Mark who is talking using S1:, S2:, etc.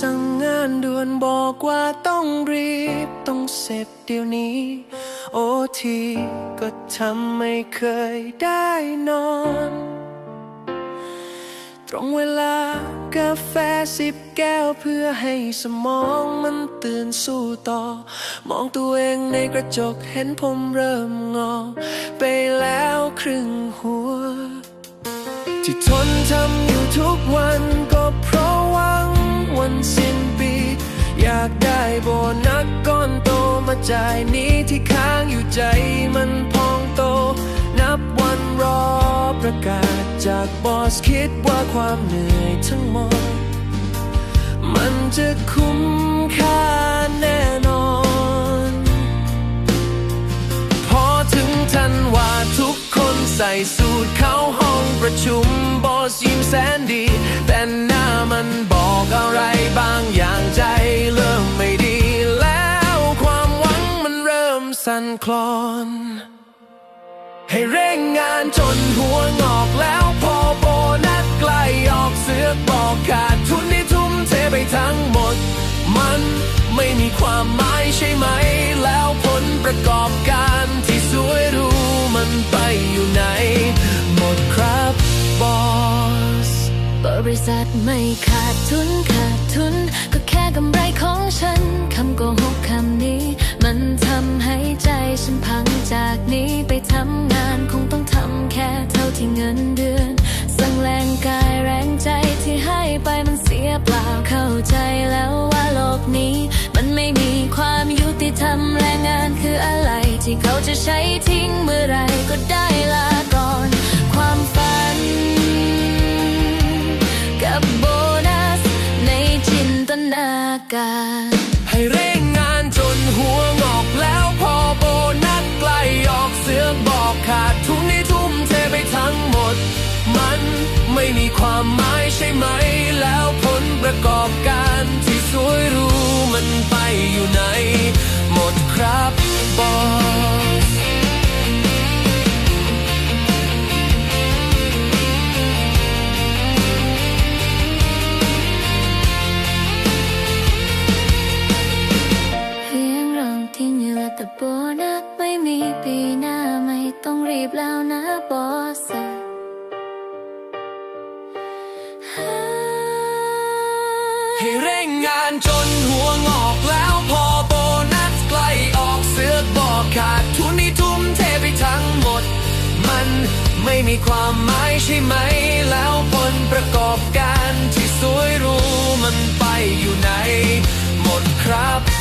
S1: สั่งงานด่วนบอกว่าต้องรีบต้องเสร็จเดี๋ยวนี้ โอทีก็ทำไม่เคยได้นอน ตรงเวลากาแฟสิบแก้วเพื่อให้สมองมันตื่นสู้ต่อ มองตัวเองในกระจกเห็นผมเริ่มงอ ไปแล้วครึ่งหัว ที่ทนทำอยู่ทุกวันก็ นสิ้นปี อยากได้โบนัสก้อนโตมาจ่ายนี้ที่ค้างอยู่ใจมันพองโต นับวันรอประกาศจากบอสคิดว่าความเหนื่อยทั้งหมด มันจะคุ้มค่าแน่นอน พอถึงทันว่าทุกคนใส่สูทเข้าห้องประชุมบอสยิ้มแสนดี แต่หน้ามันบ คลอน ให้เร่งงานจนหัวงอกแล้วพอโบนัสใกล้ออกเสือกบอกขาดทุนที่ทุ่มเทไปทั้งหมด มันไม่มีความหมายใช่ไหม แล้วผลประกอบการที่สวยรู้มันไปอยู่ไหน หมดครับบอส
S2: บริษัทไม่ขาดทุนขาดทุน ก็แค่กำไรของฉันำงานคงต้องทำแค่เท่าที่เงินเดือน สั่งแรงกายแรงใจที่ให้ไปมันเสียเปล่าเข้าใจแล้วว่าโลกนี้ มันไม่มีความยุติธรรมแรงงานคืออะไร ที่เขาจะใช้ทิ้งเมื่อไรก็ได้ลาก่อน ความฝัน กับโบนัสในจินตนาการ
S1: ความหมายใช่ไหม แล้วผลประกอบการที่สวยรู้มันไปอยู่ไหน หมดครับบอส
S2: เพียงรองทิ้งเหลือแต่โบนัสไม่มีปีหน้าไม่ต้องรีบแล้วนะบอส
S1: ให้เร่งงานจนหัวงอกแล้วพอโบนัสใกล้ออกเสือกบอกขาดทุนที่ทุ่มเทไปทั้งหมด มันไม่มีความหมายใช่ไหม แล้วผลประกอบการที่สวยรู้มันไปอยู่ไหน หมดครับ